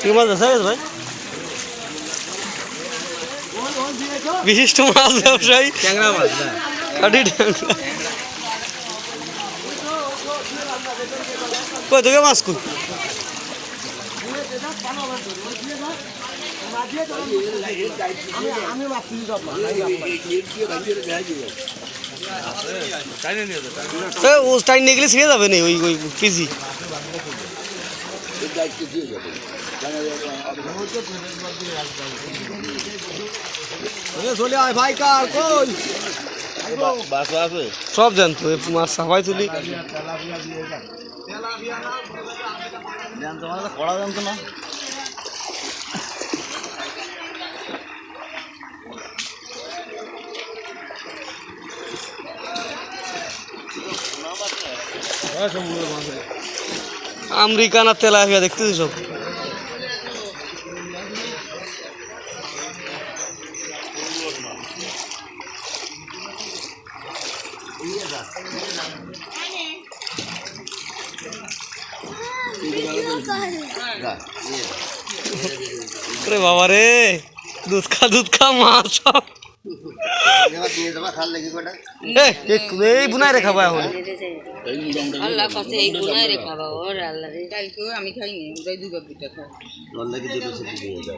কি মাছ ভাই? বিশিষ্ট মাছ ব্যবসায়ী। ট্যাংরা মাছ কাটি ট্যাংরা। কই তোকে মাছ কই? তো ও টাইম নিয়ে গেলে যাবে না, ওই ওই পিজি চলে আয় ভাই কার আছে সব জানতো মাছ সাফাই তুলি। কড়া জানতো না আমেরিকান আর দেখতেছি সব। রে বাবা রে দুধ খা দুধ খা মাছ সব এ, এ- এই বুনাই রে খাব এখন আল্লাহ কাছে এই গুনায় রে খাবা ওর আল্লাহ রে কালকেও আমি খাইনি ওটাই দুবার দুটা খাই কে দিতে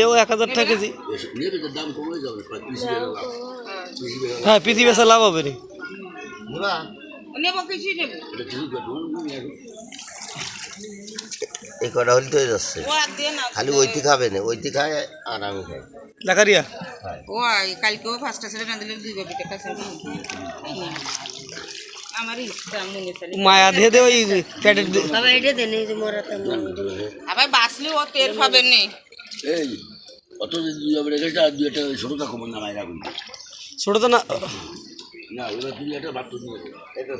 এও এক হাজার টাকা কেজি। হ্যাঁ পিসি বেচা লাভ হবে রে। নেব কিছু নেব। এই কটা হলে তো হয়ে যাচ্ছে। ও খালি ওইটি খাবে না ওইটি খায় আর আমি খাই দেখারিয়া ও আই কালকেও ফার্স্ট ছেড়ে না দিলে দুই মায়া দিয়ে দে ওই প্যাটের দে- বাবা এটা দেন এই যে মোরা আবার বাসলে ও টের পাবে নি। এই অত দুই যাবে রেখেছে আর দুই একটা ছোটো থাকো না মায়েরা কিন্তু ছোট তো না না ওরা দুই একটা বাথরুম নিয়ে এটা